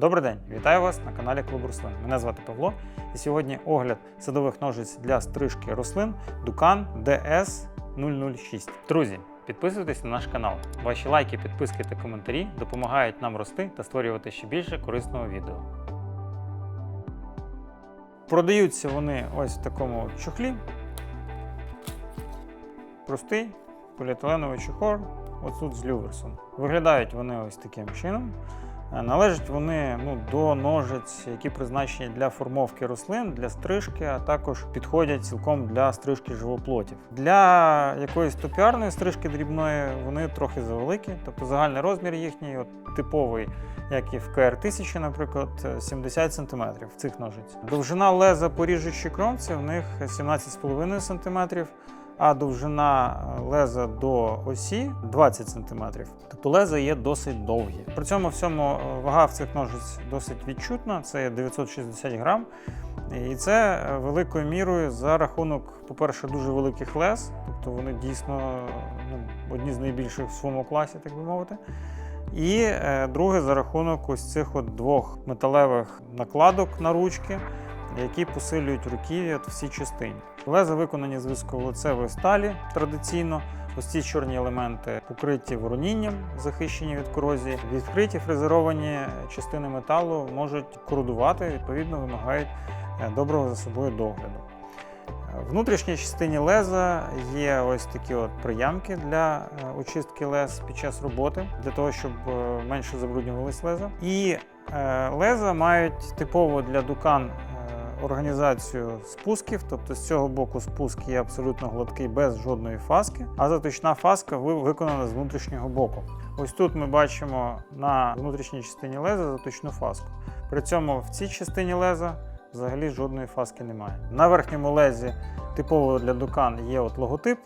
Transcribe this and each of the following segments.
Добрий день, вітаю вас на каналі Клуб Рослин. Мене звати Павло, і сьогодні огляд садових ножиць для стрижки рослин Dukan DS 006. Друзі, підписуйтесь на наш канал. Ваші лайки, підписки та коментарі допомагають нам рости та створювати ще більше корисного відео. Продаються вони ось в такому чохлі. Простий поліетиленовий чохол, ось з люверсом. Виглядають вони ось таким чином. Належать вони ну, до ножиць, які призначені для формовки рослин, для стрижки, а також підходять цілком для стрижки живоплотів. Для якоїсь топіарної стрижки дрібної вони трохи завеликі, тобто загальний розмір їхній, от, типовий, як і в КР-1000, наприклад, 70 см цих ножиць. Довжина леза по ріжучій кромці в них 17,5 см а довжина е, леза до осі 20 см. Тобто леза є досить довгі. При цьому всьому е, вага в цих ножиць досить відчутна, це 960 грам. І це е, великою мірою за рахунок, по-перше, дуже великих лез, тобто вони дійсно ну, одні з найбільших в своєму класі, так би мовити. І друге, за рахунок ось цих от двох металевих накладок на ручки, які посилюють руків'я от всій частині. Леза виконані з висковолицевої сталі традиційно. Ось ці чорні елементи покриті воронінням, захищені від корозії. Відкриті фрезеровані частини металу можуть кородувати, відповідно вимагають е, доброго за собою догляду. В внутрішній частині леза є ось такі от приямки для е, очистки лез під час роботи, для того, щоб е, менше забруднювались леза. І е, леза мають типово для дукан е, організацію спусків, тобто з цього боку спуск є абсолютно гладкий без жодної фаски, а заточна фаска виконана з внутрішнього боку. Ось тут ми бачимо на внутрішній частині леза заточну фаску. При цьому в цій частині леза взагалі жодної фаски немає. На верхньому лезі типово для дукан є от логотип,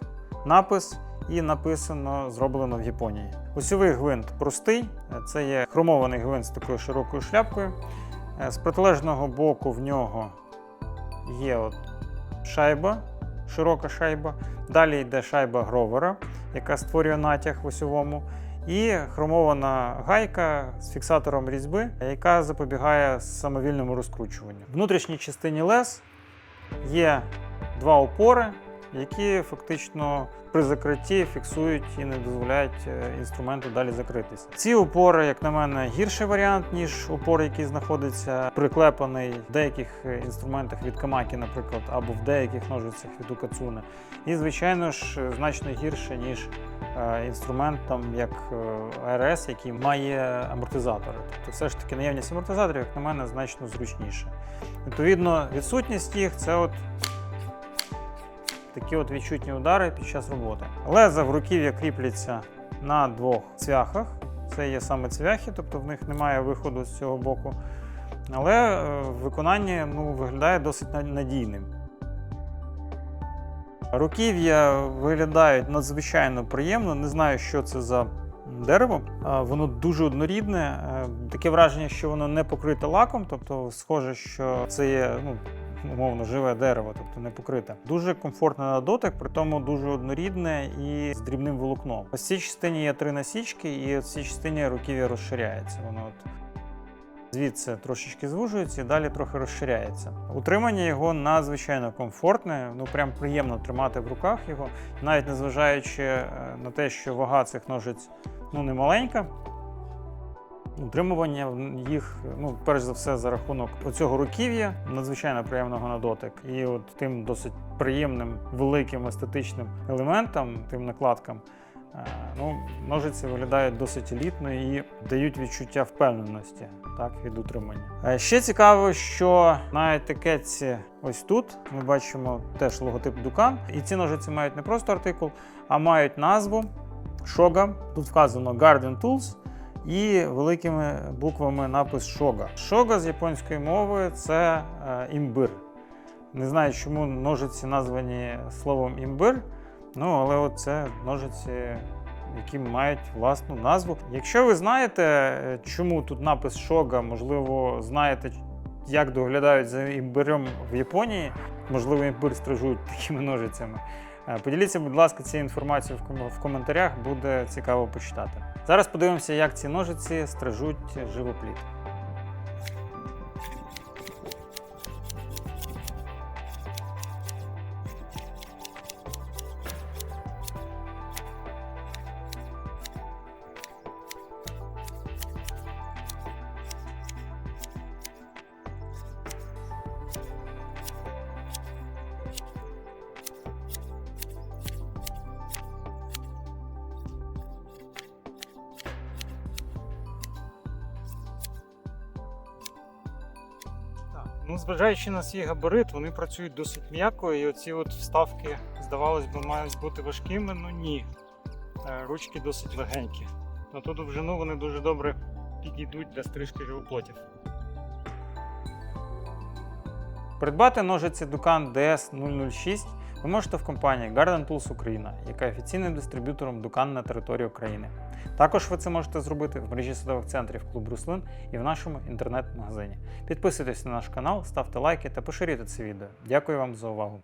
напис і написано зроблено в Японії. Осьовий гвинт простий, це є хромований гвинт з такою широкою шляпкою. Е, З протилежного боку в нього є от шайба, широка шайба. Далі йде шайба гровера, яка створює натяг в осьовому. І хромована гайка з фіксатором різьби, яка запобігає самовільному розкручуванню. В внутрішній частині лез є два опори, які фактично при закритті фіксують і не дозволяють е, інструменту далі закритися. Ці опори, як на мене, гірший варіант, ніж опор, який знаходиться приклепаний в деяких е, інструментах від Камакі, наприклад, або в деяких ножицях від Укацуне. І, звичайно ж, е, значно гірше, ніж інструмент, там, як АРС, який має амортизатори. Тобто, все ж таки наявність амортизаторів, як на мене, значно зручніше. Відповідно, відсутність їх це от такі от відчутні удари під час роботи. Леза в руків'я кріпляться на двох цвяхах. Це є саме цвяхи, тобто в них немає виходу з цього боку. Але е, виконання ну, виглядає досить надійним. Руків'я виглядають надзвичайно приємно. Не знаю, що це за дерево. Воно дуже однорідне. Е, Таке враження, що воно не покрите лаком, тобто схоже, що це є ну, умовно живе дерево, тобто не покрите. Дуже комфортне на дотик, при тому дуже однорідне і з дрібним волокном. Ось цій частині є три насічки, і в цій частині руків'я розширяється. Воно от звідси трошечки звужується і далі трохи розширяється. Утримання його надзвичайно комфортне, ну прям приємно тримати в руках його, навіть незважаючи е, на те, що вага цих ножиць ну, не маленька. Утримування їх, ну, перш за все, за рахунок оцього руків'я, надзвичайно приємного на дотик. І от тим досить приємним, великим естетичним елементам, тим накладкам, е, ну, ножиці виглядають досить елітно і дають відчуття впевненості так, від утримання. Е, Ще цікаво, що на етикетці ось тут ми бачимо теж логотип Dukan. І ці ножиці мають не просто артикул, а мають назву Shoga. Тут вказано Garden Tools і великими буквами напис Шога. Шога з японської мови це е, імбир. Не знаю, чому ножиці названі словом імбир, ну але от це ножиці, які мають власну назву. Якщо ви знаєте, е, чому тут напис Шога, можливо, знаєте, як доглядають за імбирем в Японії, можливо, імбир стрижуть такими ножицями. Е, Поділіться, будь ласка, цією інформацією в ком- в коментарях, буде цікаво почитати. Зараз подивимося, як ці ножиці стрижуть живопліт. Ну, зважаючи на свій габарит, вони працюють досить м'яко, і оці от вставки, здавалось би, мають бути важкими, ну ні. Е, Ручки досить легенькі. На ту довжину вони дуже добре підійдуть для стрижки живоплотів. Придбати ножиці Dukan DS006 ви можете в компанії Garden Tools Україна, яка є офіційним дистриб'ютором дукан на території України. Також ви це можете зробити в мережі садових центрів клуб Руслин і в нашому інтернет-магазині. Підписуйтесь на наш канал, ставте лайки та поширюйте це відео. Дякую вам за увагу!